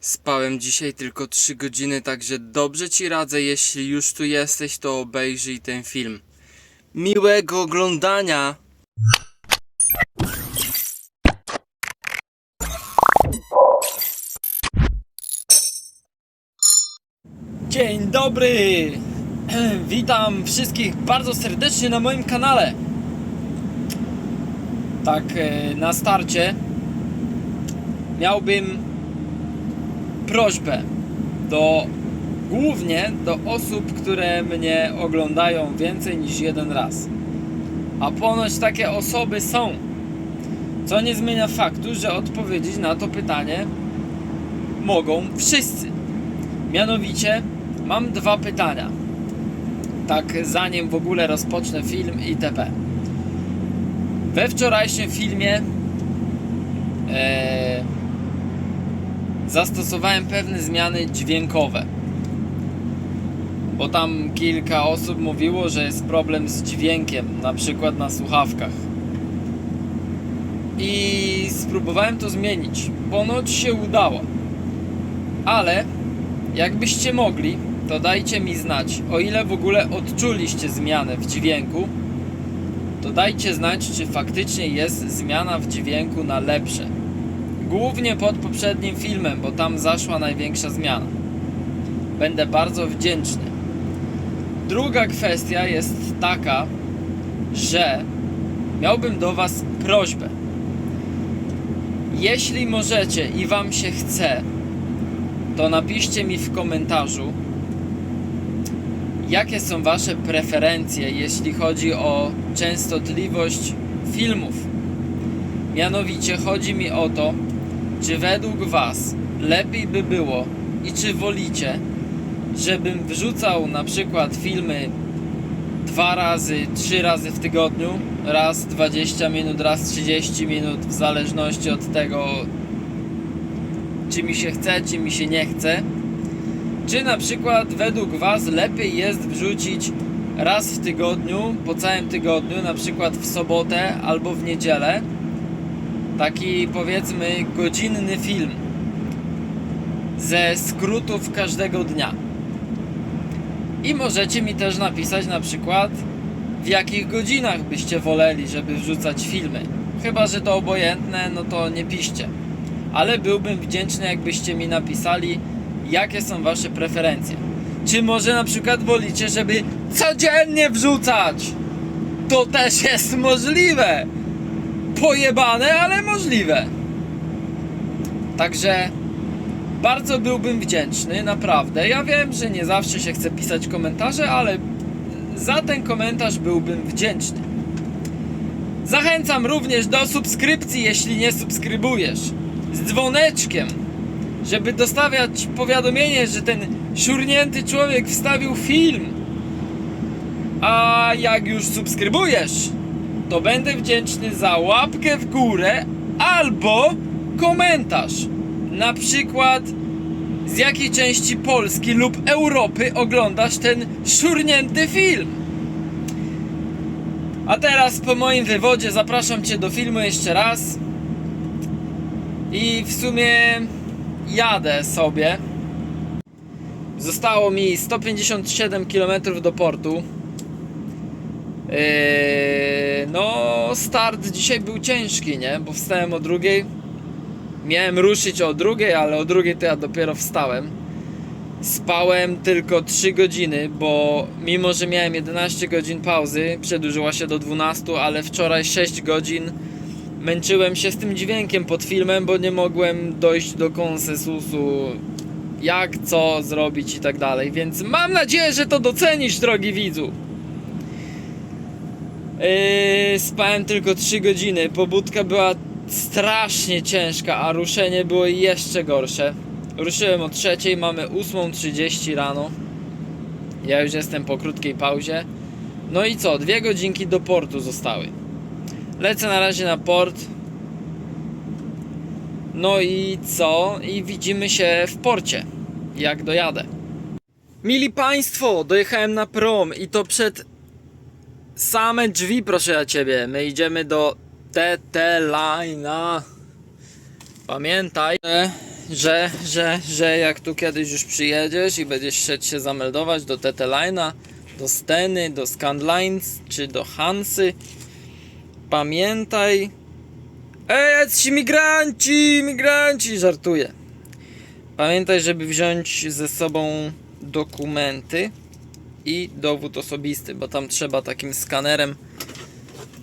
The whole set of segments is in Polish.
Spałem dzisiaj tylko 3 godziny, także dobrze ci radzę, jeśli już tu jesteś, to obejrzyj ten film. Miłego oglądania! Dzień dobry! Witam wszystkich bardzo serdecznie na moim kanale. Tak, e, na starcie miałbym prośbę do głównie do osób, które mnie oglądają więcej niż jeden raz. A ponoć takie osoby są. Co nie zmienia faktu, że odpowiedzieć na to pytanie mogą wszyscy. Mianowicie mam dwa pytania. Tak, zanim w ogóle rozpocznę film itp. We wczorajszym filmie e, zastosowałem pewne zmiany dźwiękowe. Bo tam kilka osób mówiło, że jest problem z dźwiękiem, na przykład na słuchawkach. I spróbowałem to zmienić. Ponoć się udało. Ale Jakbyście mogli, to dajcie mi znać, o ile w ogóle odczuliście zmianę w dźwięku, to dajcie znać, czy faktycznie jest zmiana w dźwięku na lepsze. Głównie pod poprzednim filmem, bo tam zaszła największa zmiana. Będę bardzo wdzięczny. Druga kwestia jest taka, że miałbym do Was prośbę. Jeśli możecie i Wam się chce, to napiszcie mi w komentarzu, jakie są Wasze preferencje, jeśli chodzi o częstotliwość filmów. Mianowicie chodzi mi o to, czy według Was lepiej by było i czy wolicie, żebym wrzucał na przykład filmy dwa razy, trzy razy w tygodniu, raz 20 minut, raz 30 minut, w zależności od tego, czy mi się chce, czy mi się nie chce. Czy na przykład według Was lepiej jest wrzucić raz w tygodniu, po całym tygodniu, na przykład w sobotę albo w niedzielę, taki powiedzmy godzinny film ze skrótów każdego dnia. I możecie mi też napisać na przykład w jakich godzinach byście woleli, żeby wrzucać filmy. Chyba, że to obojętne, no to nie piszcie ale byłbym wdzięczny, jakbyście mi napisali, jakie są wasze preferencje. Czy może na przykład wolicie, żeby codziennie wrzucać? To też jest możliwe. Pojebane, ale możliwe. Także bardzo byłbym wdzięczny, naprawdę. Ja wiem, że nie zawsze się chce pisać komentarze, ale za ten komentarz byłbym wdzięczny. Zachęcam również do subskrypcji, jeśli nie subskrybujesz z dzwoneczkiem, żeby dostawiać powiadomienie, że ten szurnięty człowiek wstawił film. A jak już subskrybujesz, to będę wdzięczny za łapkę w górę albo komentarz. Na przykład z jakiej części Polski lub Europy oglądasz ten szurnięty film. A teraz po moim wywodzie zapraszam Cię do filmu jeszcze raz. I w sumie jadę sobie. Zostało mi 157 km do portu. Yy, no, start dzisiaj był ciężki, nie? Bo wstałem o drugiej. Miałem ruszyć o drugiej, ale o drugiej to ja dopiero wstałem. Spałem tylko 3 godziny, bo mimo, że miałem 11 godzin pauzy, przedłużyła się do 12, ale wczoraj 6 godzin męczyłem się z tym dźwiękiem pod filmem, bo nie mogłem dojść do konsensusu, jak, co zrobić i tak dalej. Więc mam nadzieję, że to docenisz, drogi widzu. Yy, spałem tylko 3 godziny. Pobudka była strasznie ciężka, a ruszenie było jeszcze gorsze. Ruszyłem o trzeciej, mamy 8.30 rano. Ja już jestem po krótkiej pauzie. No i co? Dwie godzinki do portu zostały. Lecę na razie na port. No i co? I widzimy się w porcie, jak dojadę. Mili Państwo, dojechałem na prom i to przed same drzwi, proszę ja Ciebie. My idziemy do TT Line'a. Pamiętaj, że że, że, jak tu kiedyś już przyjedziesz i będziesz szedł się zameldować do TT Line'a, do Steny, do Scandlines czy do Hansy, pamiętaj. Ej, jacyś imigranci, imigranci, żartuję. Pamiętaj, żeby wziąć ze sobą dokumenty i dowód osobisty, bo tam trzeba takim skanerem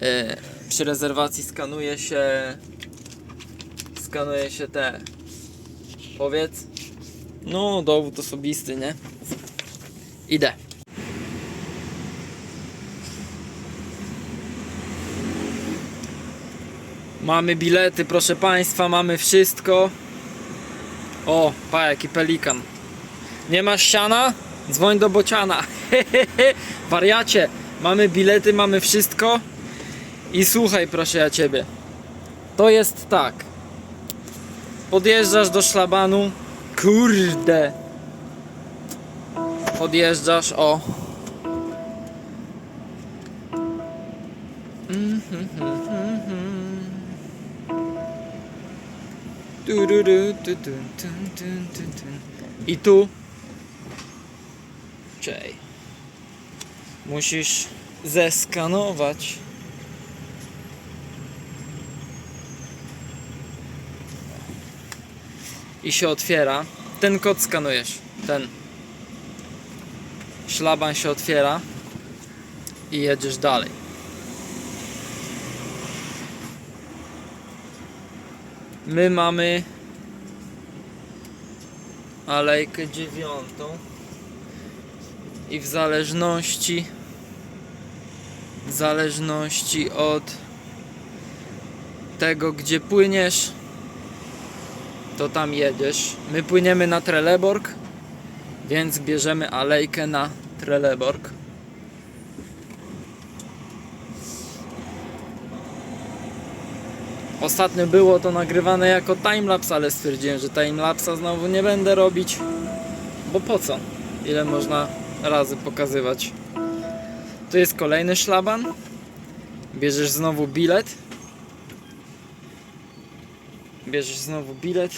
e, przy rezerwacji skanuje się skanuje się te powiedz no dowód osobisty, nie? Idę. Mamy bilety, proszę Państwa, mamy wszystko. O, pa, jaki pelikan. Nie masz siana? Dzwoń do bociana. Wariacie, mamy bilety, mamy wszystko. I słuchaj, proszę ja ciebie. To jest tak. Podjeżdżasz do szlabanu. Kurde. Podjeżdżasz, o. I tu. Czej. Musisz zeskanować. I się otwiera. Ten kod skanujesz. Ten. Szlaban się otwiera. I jedziesz dalej. My mamy alejkę dziewiątą i w zależności zależności od tego gdzie płyniesz to tam jedziesz my płyniemy na Trelleborg więc bierzemy alejkę na Trelleborg Ostatnio było to nagrywane jako timelapse, ale stwierdziłem, że timelapsa znowu nie będę robić. Bo po co? Ile można razy pokazywać? Tu jest kolejny szlaban. Bierzesz znowu bilet. Bierzesz znowu bilet.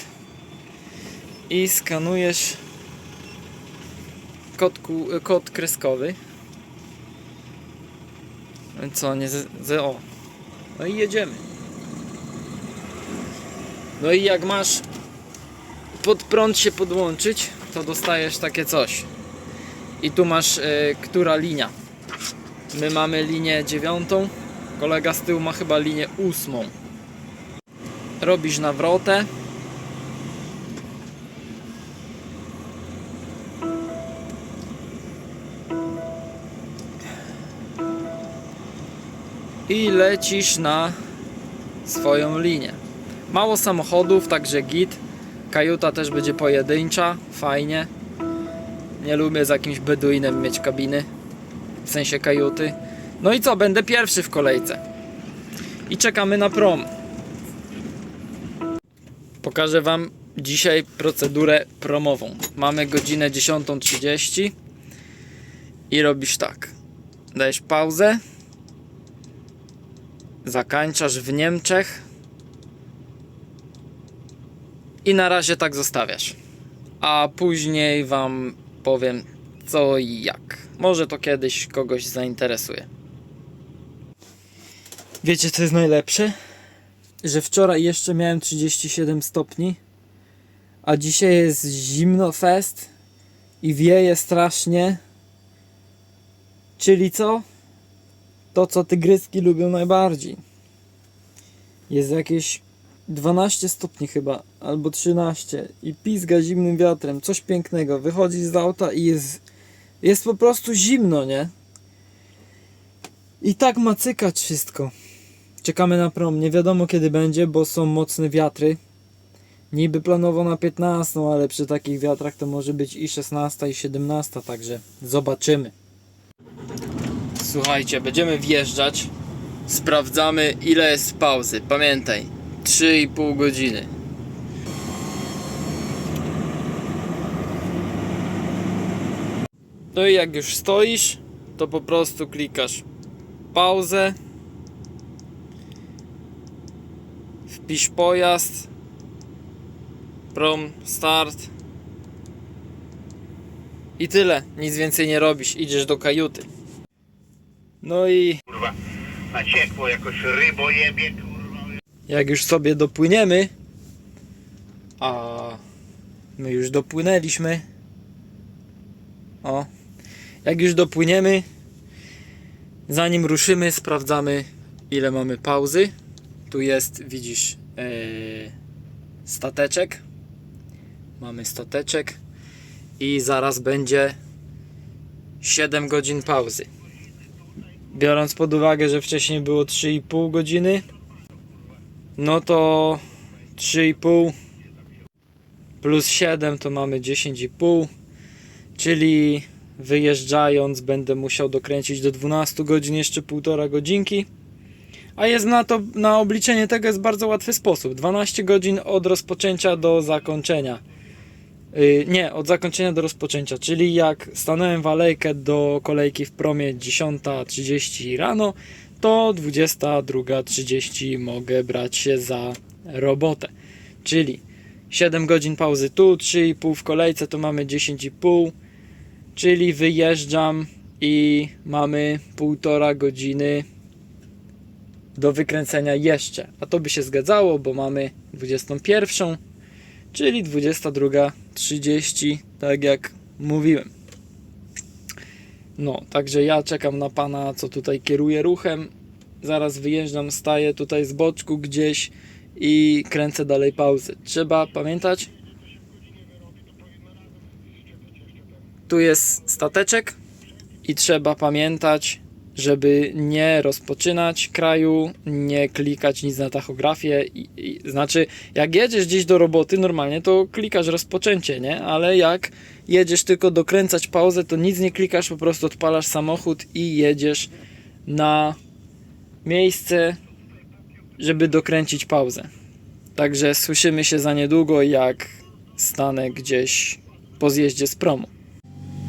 I skanujesz kod, kod kreskowy. Co, nie z, o. No i jedziemy. No i jak masz pod prąd się podłączyć, to dostajesz takie coś. I tu masz e, która linia. My mamy linię dziewiątą, kolega z tyłu ma chyba linię ósmą. Robisz nawrotę. I lecisz na swoją linię. Mało samochodów, także git. Kajuta też będzie pojedyncza, fajnie. Nie lubię z jakimś beduinem mieć kabiny, w sensie kajuty. No i co, będę pierwszy w kolejce. I czekamy na prom. Pokażę Wam dzisiaj procedurę promową. Mamy godzinę 10.30 i robisz tak. Dajesz pauzę. Zakańczasz w Niemczech i na razie tak zostawiasz. A później Wam powiem co i jak. Może to kiedyś kogoś zainteresuje. Wiecie co jest najlepsze? Że wczoraj jeszcze miałem 37 stopni, a dzisiaj jest zimno fest i wieje strasznie. Czyli co? To co tygryski lubią najbardziej. Jest jakieś 12 stopni chyba, albo 13 i pizga zimnym wiatrem, coś pięknego. Wychodzi z auta i jest, jest po prostu zimno, nie? I tak ma cykać wszystko. Czekamy na prom, nie wiadomo kiedy będzie, bo są mocne wiatry. Niby planowo na 15, ale przy takich wiatrach to może być i 16 i 17, także zobaczymy. Słuchajcie, będziemy wjeżdżać. Sprawdzamy ile jest pauzy. Pamiętaj, 3,5 godziny. No i jak już stoisz, to po prostu klikasz pauzę. Wpisz pojazd. prom, start. I tyle, nic więcej nie robisz, idziesz do kajuty. No i kurwa, na ciekło jakoś rybo jebie, kurwa. jak już sobie dopłyniemy, a my już dopłynęliśmy. O, jak już dopłyniemy, zanim ruszymy, sprawdzamy ile mamy pauzy. Tu jest, widzisz, e, stateczek. Mamy stateczek i zaraz będzie 7 godzin pauzy. Biorąc pod uwagę, że wcześniej było 3,5 godziny, no to 3,5 plus 7 to mamy 10,5, czyli wyjeżdżając będę musiał dokręcić do 12 godzin jeszcze półtora godzinki. A jest na to, na obliczenie tego jest bardzo łatwy sposób. 12 godzin od rozpoczęcia do zakończenia. Yy, nie, od zakończenia do rozpoczęcia, czyli jak stanąłem w alejkę do kolejki w promie 10.30 rano, to 22.30 mogę brać się za robotę. Czyli 7 godzin pauzy tu, 3,5 w kolejce to mamy 10,5, czyli wyjeżdżam i mamy półtora godziny do wykręcenia jeszcze. A to by się zgadzało, bo mamy 21, czyli 22.30, tak jak mówiłem. No, także ja czekam na pana, co tutaj kieruje ruchem. Zaraz wyjeżdżam, staję tutaj z boczku gdzieś i kręcę dalej pauzę. Trzeba pamiętać. Tu jest stateczek i trzeba pamiętać, żeby nie rozpoczynać kraju, nie klikać nic na tachografię. I, i, znaczy, jak jedziesz gdzieś do roboty normalnie, to klikasz rozpoczęcie, nie? Ale jak jedziesz tylko dokręcać pauzę, to nic nie klikasz, po prostu odpalasz samochód i jedziesz na miejsce, żeby dokręcić pauzę. Także słyszymy się za niedługo, jak stanę gdzieś po zjeździe z promu.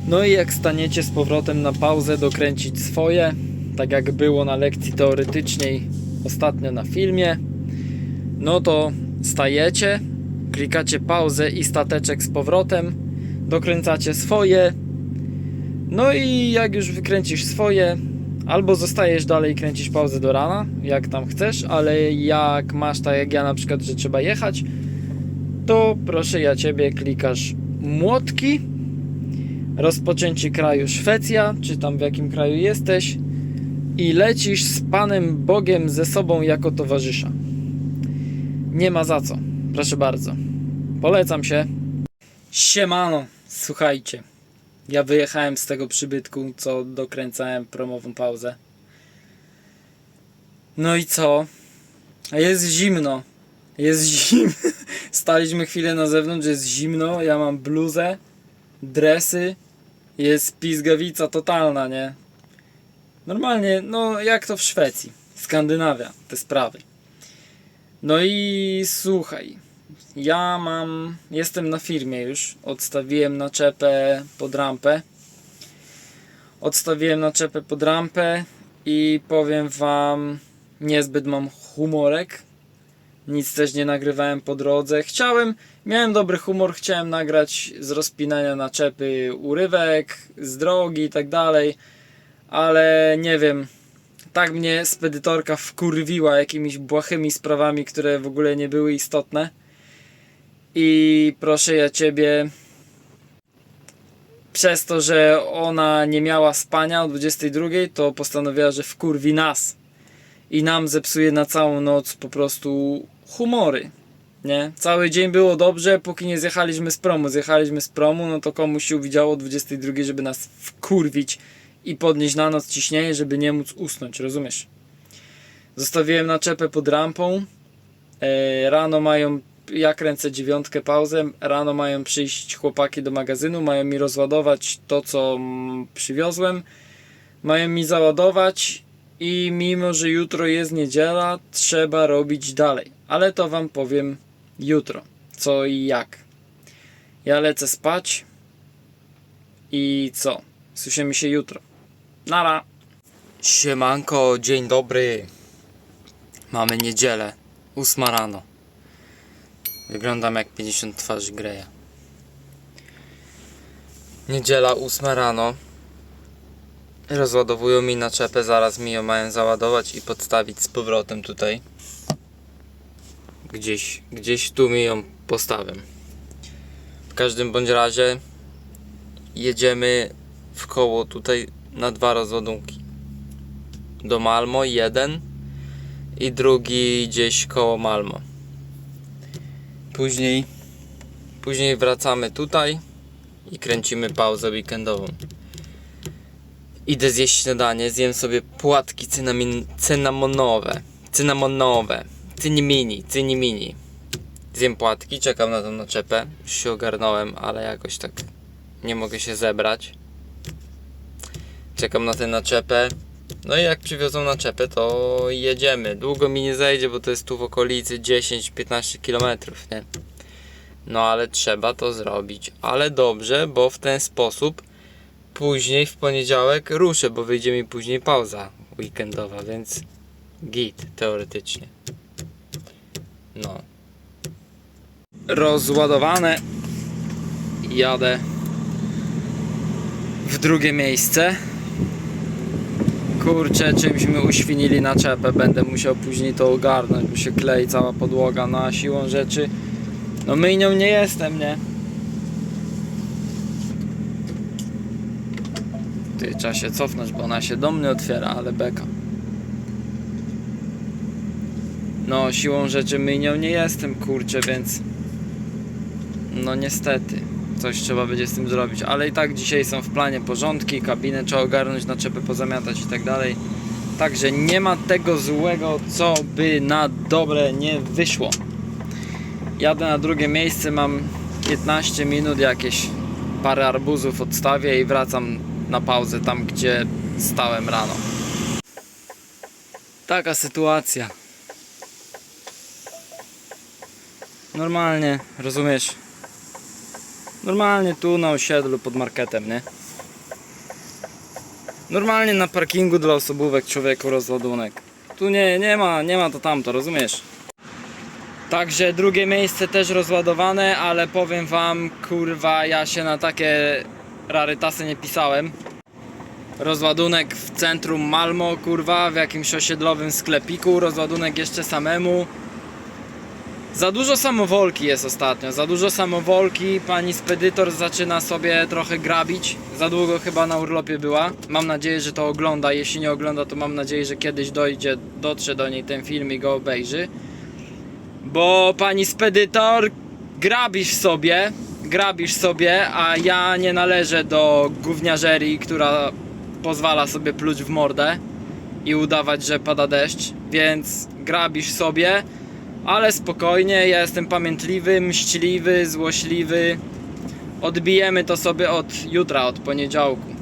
No i jak staniecie z powrotem na pauzę dokręcić swoje, tak jak było na lekcji teoretycznej ostatnio na filmie, no to stajecie, klikacie pauzę i stateczek z powrotem, dokręcacie swoje, no i jak już wykręcisz swoje, albo zostajesz dalej i kręcisz pauzę do rana, jak tam chcesz, ale jak masz tak jak ja na przykład, że trzeba jechać, to proszę ja Ciebie klikasz młotki, rozpoczęcie kraju Szwecja, czy tam w jakim kraju jesteś i lecisz z Panem Bogiem ze sobą jako towarzysza. Nie ma za co, proszę bardzo. Polecam się. Siemano, słuchajcie. Ja wyjechałem z tego przybytku, co dokręcałem promową pauzę. No i co? Jest zimno. Jest zimno. Staliśmy chwilę na zewnątrz, jest zimno. Ja mam bluzę, dresy. Jest pizgawica totalna, nie? Normalnie, no jak to w Szwecji. Skandynawia, te sprawy. No i słuchaj. Ja mam. Jestem na firmie już. Odstawiłem naczepę pod rampę. Odstawiłem naczepę pod rampę i powiem wam, niezbyt mam humorek. Nic też nie nagrywałem po drodze. Chciałem, miałem dobry humor, chciałem nagrać z rozpinania naczepy urywek, z drogi i tak dalej, ale nie wiem. Tak mnie spedytorka wkurwiła jakimiś błahymi sprawami, które w ogóle nie były istotne. I proszę ja ciebie, przez to, że ona nie miała spania o 22, to postanowiła, że wkurwi nas. I nam zepsuje na całą noc po prostu humory. Nie? Cały dzień było dobrze, póki nie zjechaliśmy z promu. Zjechaliśmy z promu, no to komuś się uwidziało o 22, żeby nas wkurwić i podnieść na noc ciśnienie, żeby nie móc usnąć, rozumiesz? Zostawiłem naczepę pod rampą. E, rano mają ja kręcę dziewiątkę pauzę. Rano mają przyjść chłopaki do magazynu, mają mi rozładować to, co przywiozłem. Mają mi załadować i mimo, że jutro jest niedziela, trzeba robić dalej. Ale to wam powiem jutro, co i jak. Ja lecę spać i co? Słyszymy się jutro. Nara! Siemanko, dzień dobry. Mamy niedzielę, ósma rano. Wyglądam jak 50 twarzy Greya. Niedziela 8 rano. Rozładowują mi naczepę, zaraz mi ją mają załadować i podstawić z powrotem tutaj. Gdzieś, gdzieś tu mi ją postawię. W każdym bądź razie jedziemy w koło tutaj na dwa rozładunki. Do Malmo jeden i drugi gdzieś koło Malmo. Później, później wracamy tutaj i kręcimy pauzę weekendową. Idę zjeść śniadanie, zjem sobie płatki cynamin, cynamonowe, cynamonowe, cynimini, cynimini. Zjem płatki, czekam na tą naczepę, już się ogarnąłem, ale jakoś tak nie mogę się zebrać. Czekam na tę naczepę. No i jak przywiozą naczepę, to jedziemy. Długo mi nie zejdzie, bo to jest tu w okolicy 10-15 km, nie? No ale trzeba to zrobić. Ale dobrze, bo w ten sposób później w poniedziałek ruszę, bo wyjdzie mi później pauza weekendowa, więc git teoretycznie. No. Rozładowane. Jadę w drugie miejsce. Kurczę, czymś mi uświnili naczepę, będę musiał później to ogarnąć, bo się klei cała podłoga na siłą rzeczy. No myjnią nie jestem, nie? Ty, trzeba się cofnąć, bo ona się do mnie otwiera, ale beka. No, siłą rzeczy myjnią nie jestem, kurczę, więc... No niestety, coś trzeba będzie z tym zrobić, ale i tak dzisiaj są w planie porządki, kabinę trzeba ogarnąć, naczepę pozamiatać i tak dalej. Także nie ma tego złego, co by na dobre nie wyszło. Jadę na drugie miejsce, mam 15 minut, jakieś parę arbuzów odstawię i wracam na pauzę tam, gdzie stałem rano. Taka sytuacja. Normalnie, rozumiesz? Normalnie tu na osiedlu pod marketem, nie? Normalnie na parkingu dla osobówek człowieku rozładunek. Tu nie, nie ma, nie ma to tamto, rozumiesz? Także drugie miejsce też rozładowane, ale powiem wam, kurwa, ja się na takie rarytasy nie pisałem. Rozładunek w centrum Malmo, kurwa, w jakimś osiedlowym sklepiku, rozładunek jeszcze samemu. Za dużo samowolki jest ostatnio, za dużo samowolki. Pani spedytor zaczyna sobie trochę grabić. Za długo chyba na urlopie była. Mam nadzieję, że to ogląda. Jeśli nie ogląda, to mam nadzieję, że kiedyś dojdzie, dotrze do niej ten film i go obejrzy. Bo pani spedytor, grabisz sobie, grabisz sobie, a ja nie należę do gówniażerii, która pozwala sobie pluć w mordę i udawać, że pada deszcz, więc grabisz sobie, ale spokojnie, ja jestem pamiętliwy, mściliwy, złośliwy. Odbijemy to sobie od jutra, od poniedziałku.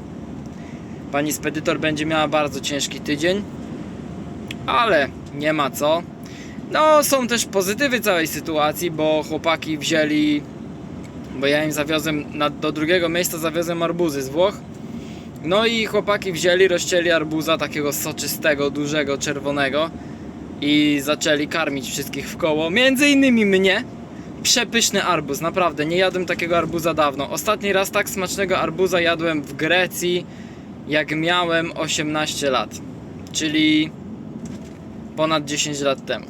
Pani spedytor będzie miała bardzo ciężki tydzień, ale nie ma co. No, są też pozytywy całej sytuacji, bo chłopaki wzięli, bo ja im zawiozłem, na, do drugiego miejsca zawiozłem arbuzy z Włoch. No i chłopaki wzięli, rozcięli arbuza takiego soczystego, dużego, czerwonego i zaczęli karmić wszystkich w koło, między innymi mnie. Przepyszny arbuz, naprawdę, nie jadłem takiego arbuza dawno. Ostatni raz tak smacznego arbuza jadłem w Grecji, jak miałem 18 lat, czyli ponad 10 lat temu.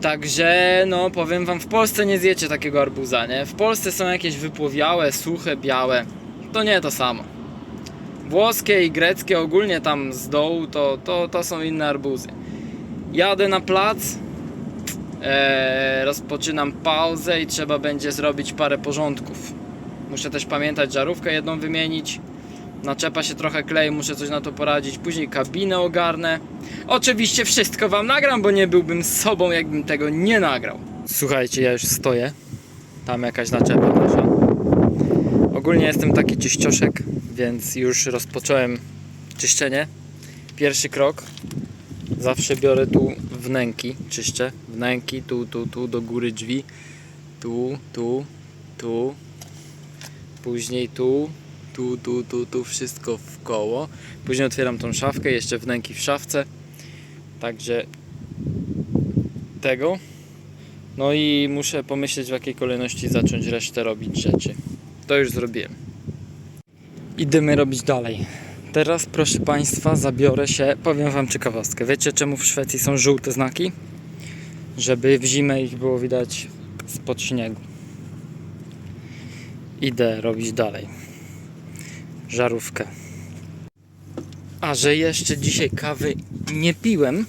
Także, no powiem wam, w Polsce nie zjecie takiego arbuza, nie? W Polsce są jakieś wypłowiałe, suche, białe. To nie to samo. Włoskie i greckie ogólnie tam z dołu to, to, to są inne arbuzy. Jadę na plac, e, rozpoczynam pauzę i trzeba będzie zrobić parę porządków. Muszę też pamiętać żarówkę jedną wymienić. Naczepa się trochę klei, muszę coś na to poradzić. Później kabinę ogarnę. Oczywiście wszystko wam nagram, bo nie byłbym sobą, jakbym tego nie nagrał. Słuchajcie, ja już stoję. Tam jakaś naczepa nasza. Ogólnie jestem taki czyścioszek, więc już rozpocząłem czyszczenie. Pierwszy krok. Zawsze biorę tu wnęki, czyszczę. Wnęki, tu, tu, tu, do góry drzwi. Tu, tu, tu. Później tu, tu, tu, tu, tu, wszystko w koło. Później otwieram tą szafkę, jeszcze wnęki w szafce. Także tego. No i muszę pomyśleć w jakiej kolejności zacząć resztę robić rzeczy. To już zrobiłem. Idziemy robić dalej. Teraz, proszę Państwa, zabiorę się. Powiem Wam ciekawostkę. Wiecie, czemu w Szwecji są żółte znaki? Żeby w zimę ich było widać spod śniegu. Idę robić dalej. Żarówkę. A że jeszcze dzisiaj kawy nie piłem,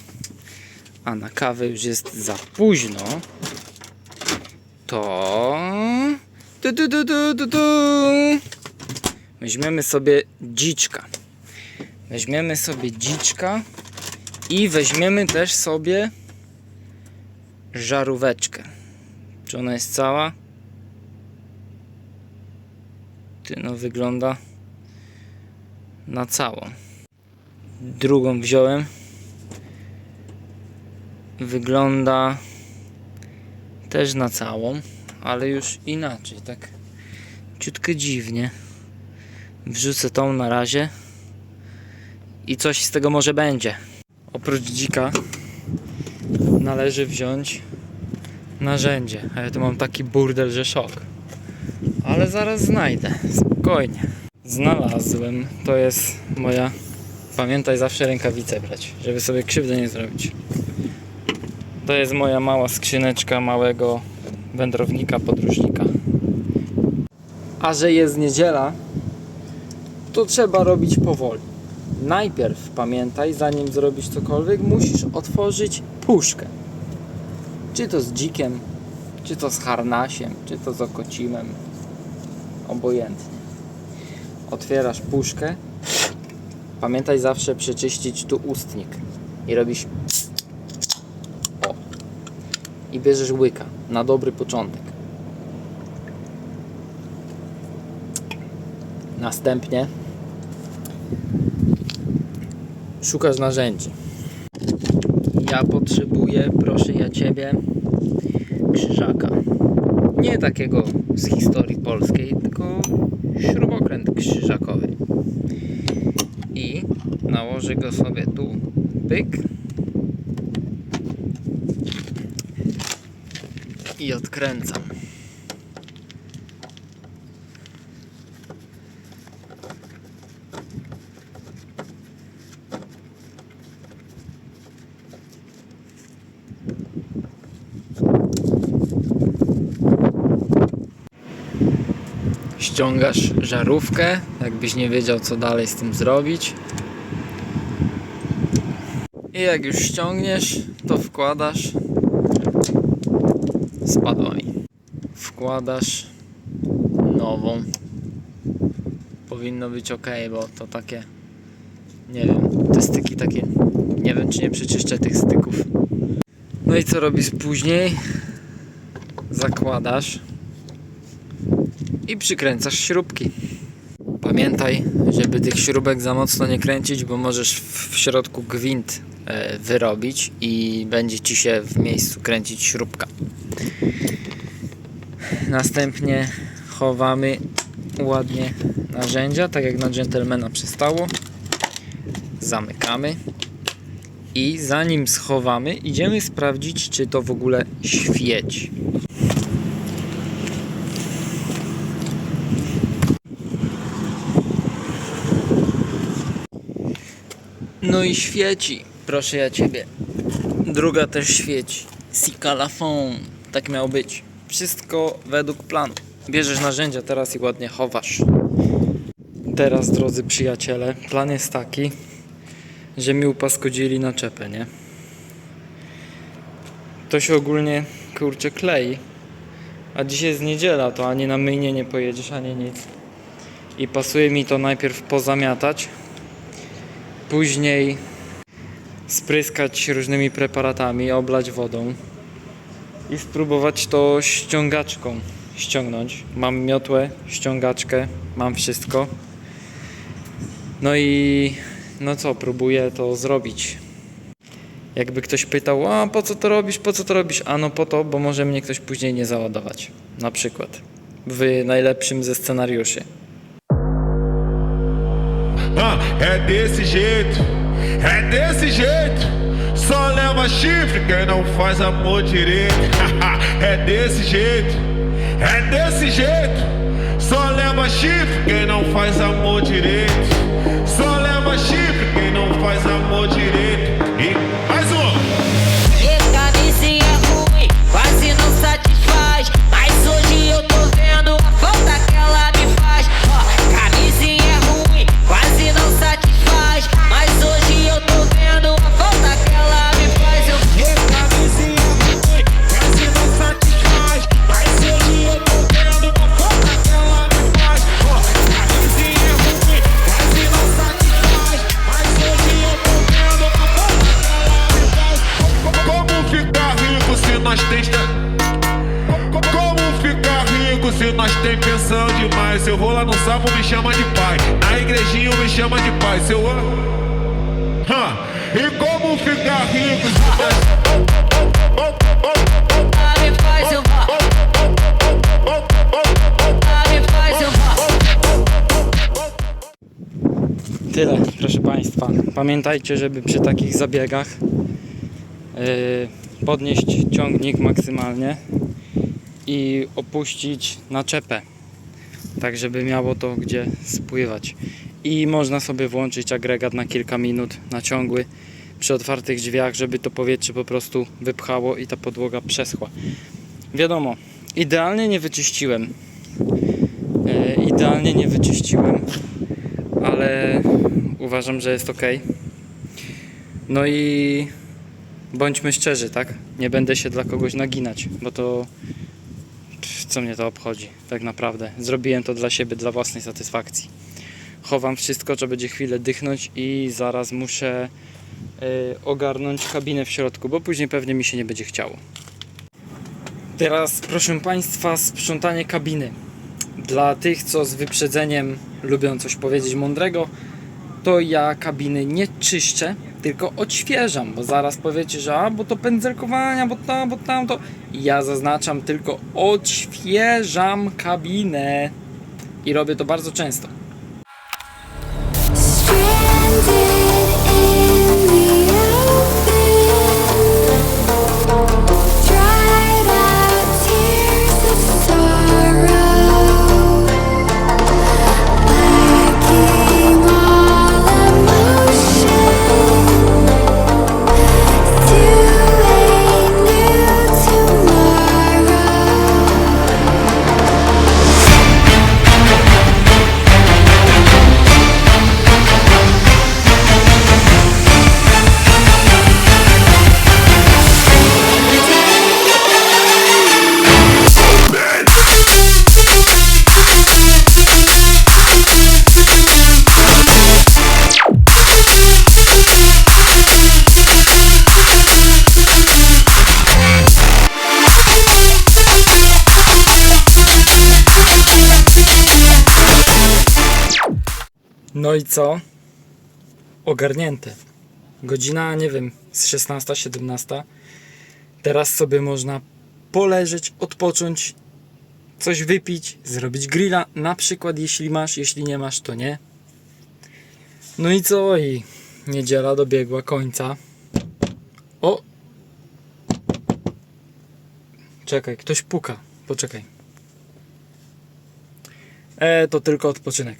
a na kawę już jest za późno, to. Du, du, du, du, du, du. Weźmiemy sobie dziczka. Weźmiemy sobie dziczka i weźmiemy też sobie żaróweczkę. Czy ona jest cała? Ty no wygląda na całą. Drugą wziąłem. Wygląda też na całą, ale już inaczej, tak ciutkę dziwnie. Wrzucę tą na razie i coś z tego może będzie. Oprócz dzika należy wziąć narzędzie. A ja tu mam taki burdel, że szok. Ale zaraz znajdę, spokojnie. Znalazłem, to jest moja. Pamiętaj zawsze rękawice brać, żeby sobie krzywdę nie zrobić. To jest moja mała skrzyneczka małego wędrownika, podróżnika. A że jest niedziela, to trzeba robić powoli. Najpierw pamiętaj, zanim zrobisz cokolwiek, musisz otworzyć puszkę. Czy to z dzikiem, czy to z harnasiem, czy to z okocimem. Obojętnie. Otwierasz puszkę. Pamiętaj zawsze przeczyścić tu ustnik. I robisz o. I bierzesz łyka na dobry początek. Następnie szukasz narzędzi. Ja potrzebuję, proszę ja ciebie, krzyżaka. Nie takiego z historii polskiej, tylko śrubokręt krzyżakowy. I nałożę go sobie tu, pyk. I odkręcam. Ściągasz żarówkę, jakbyś nie wiedział co dalej z tym zrobić. I jak już ściągniesz, to wkładasz. Spadła mi. Wkładasz nową. Powinno być ok, bo to takie. Nie wiem, te styki takie. Nie wiem, czy nie przeczyszczę tych styków. No i co robisz później? Zakładasz i przykręcasz śrubki. Pamiętaj, żeby tych śrubek za mocno nie kręcić, bo możesz w środku gwint e, wyrobić i będzie ci się w miejscu kręcić śrubka. Następnie chowamy ładnie narzędzia, tak jak na dżentelmena przystało. Zamykamy. I zanim schowamy, idziemy sprawdzić, czy to w ogóle świeci. No i świeci, proszę ja ciebie. Druga też świeci. Sikalafon. Tak miało być. Wszystko według planu. Bierzesz narzędzia teraz i ładnie chowasz. Teraz, drodzy przyjaciele, plan jest taki, że mi upaskudzili naczepę, nie? To się ogólnie, kurczę, klei. A dzisiaj jest niedziela, to ani na myjnie nie pojedziesz, ani nic. I pasuje mi to najpierw pozamiatać, później spryskać różnymi preparatami, oblać wodą i spróbować to ściągaczką ściągnąć. Mam miotłę, ściągaczkę, mam wszystko. No i no co, próbuję to zrobić. Jakby ktoś pytał, a po co to robisz, po co to robisz? A no po to, bo może mnie ktoś później nie załadować. Na przykład. W najlepszym ze scenariuszy. Ah, é desse jeito, é desse jeito. Só leva chifre, quem não faz amor direito. é desse jeito, é desse jeito. Só leva chifre quem não faz amor direito. Só leva chifre quem não faz amor direito. E Pamiętajcie, żeby przy takich zabiegach yy, podnieść ciągnik maksymalnie i opuścić naczepę, tak żeby miało to gdzie spływać. I można sobie włączyć agregat na kilka minut na ciągły przy otwartych drzwiach, żeby to powietrze po prostu wypchało i ta podłoga przeschła. Wiadomo, idealnie nie wyczyściłem. Yy, idealnie nie wyczyściłem ale uważam, że jest ok. No i bądźmy szczerzy, tak? Nie będę się dla kogoś naginać, bo to co mnie to obchodzi, tak naprawdę. Zrobiłem to dla siebie, dla własnej satysfakcji. Chowam wszystko, co będzie chwilę dychnąć i zaraz muszę y, ogarnąć kabinę w środku, bo później pewnie mi się nie będzie chciało. Teraz, proszę Państwa, sprzątanie kabiny. Dla tych, co z wyprzedzeniem lubią coś powiedzieć mądrego, to ja kabiny nie czyszczę, tylko odświeżam, bo zaraz powiecie, że a, bo to pędzelkowania, bo to, bo tamto. Ja zaznaczam tylko odświeżam kabinę i robię to bardzo często. Stranded No i co? Ogarnięte. Godzina, nie wiem, z 16, 17. Teraz sobie można poleżeć, odpocząć, coś wypić, zrobić grilla, na przykład jeśli masz, jeśli nie masz, to nie. No i co? I niedziela dobiegła końca. O! Czekaj, ktoś puka. Poczekaj. E, to tylko odpoczynek.